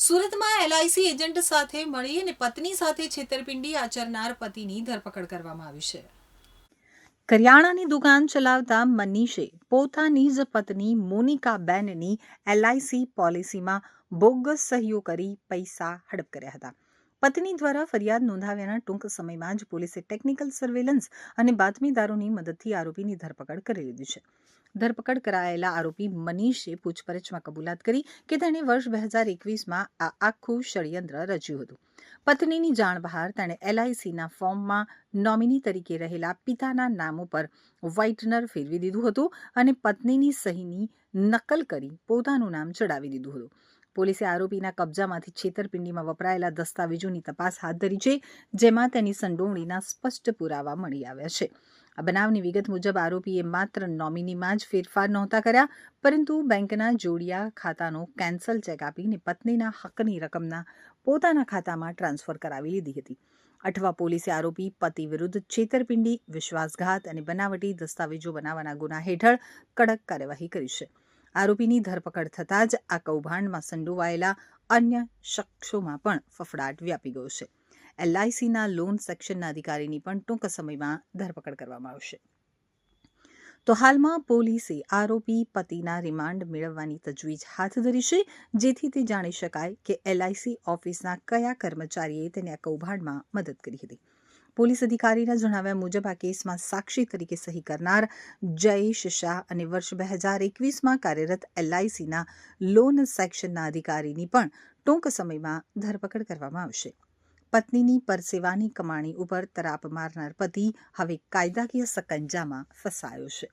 સુરતમાં LIC agent સાથે મળી અને પત્ની સાથે છેતરપિંડી આચરનાર પતિની ધરપકડ કરવામાં આવી છે. કરિયાણાની દુકાન ચલાવતા મનીષે પોતાની જ પત્ની મોનિકા બેનની એલઆઈસી પોલિસીમાં બોગસ સહીઓ કરી પૈસા હડપ કર્યા હતા. પત્ની દ્વારા ફરિયાદ નોંધાવ્યાના ટૂંક સમયમાં જ પોલીસે ટેકનિકલ સર્વેલન્સ અને બાતમીદારોની મદદથી આરોપીની ધરપકડ કરી લીધી છે. ધરપકડ કરાયેલા આરોપી મનીષે પૂછપરછમાં કબૂલાત કરી કે તેણે વર્ષ બે હજાર એકવીસમાં આ આખું ષડયંત્ર રચ્યું હતું. પત્નીની જાણ બહાર તેણે એલઆઈસીના ફોર્મમાં નોમિની તરીકે રહેલા પિતાના નામ ઉપર વ્હાઇટનર ફેરવી દીધું હતું અને પત્નીની સહીની નકલ કરી પોતાનું નામ ચડાવી દીધું હતું. પોલીસે આરોપીના કબજામાંથી છેતરપિંડીમાં વપરાયેલા દસ્તાવેજોની તપાસ હાથ ધરી છે, જેમાં તેની સંડોવણીના સ્પષ્ટ પુરાવા મળી આવ્યા છે. આ બનાવની વિગત મુજબ આરોપીએ માત્ર નોમિનીમાં જ ફેરફાર નહોતા કર્યા, પરંતુ બેંકના જોડિયા ખાતાનો કેન્સલ ચેક આપીને પત્નીના હકની રકમના પોતાના ખાતામાં ટ્રાન્સફર કરાવી લીધી હતી. અઠવા પોલીસે આરોપી પતિ વિરુદ્ધ છેતરપિંડી, વિશ્વાસઘાત અને બનાવટી દસ્તાવેજો બનાવવાના ગુના હેઠળ કડક કાર્યવાહી કરી છે. આરોપીની ધરપકડ થતાં જ આ કૌભાંડમાં સંડોવાયેલા અન્ય શખ્સોમાં પણ ફફડાટ વ્યાપી ગયો છે. એલઆઈસીના લોન સેક્શનના અધિકારીની પણ ટૂંક સમયમાં ધરપકડ કરવામાં આવશે. તો હાલમાં પોલીસે આરોપી પતિના રિમાન્ડ મેળવવાની તજવીજ હાથ ધરી છે, જેથી તે જાણી શકાય કે એલઆઈસી ઓફિસના કયા કર્મચારીએ તેને આ કૌભાંડમાં મદદ કરી હતી. પોલીસ અધિકારીના જણાવ્યા મુજબ આ કેસમાં સાક્ષી તરીકે સહી કરનાર જયેશ શાહ અને વર્ષ બે હજાર એકવીસમાં કાર્યરત એલઆઈસીના લોન સેક્શનના અધિકારીની પણ ટૂંક સમયમાં ધરપકડ કરવામાં આવશે. પત્નીની પરસેવાની કમાણી ઉપર તરાપ મારનાર પતિ હવે કાયદાકીય સકંજામાં ફસાયો છે.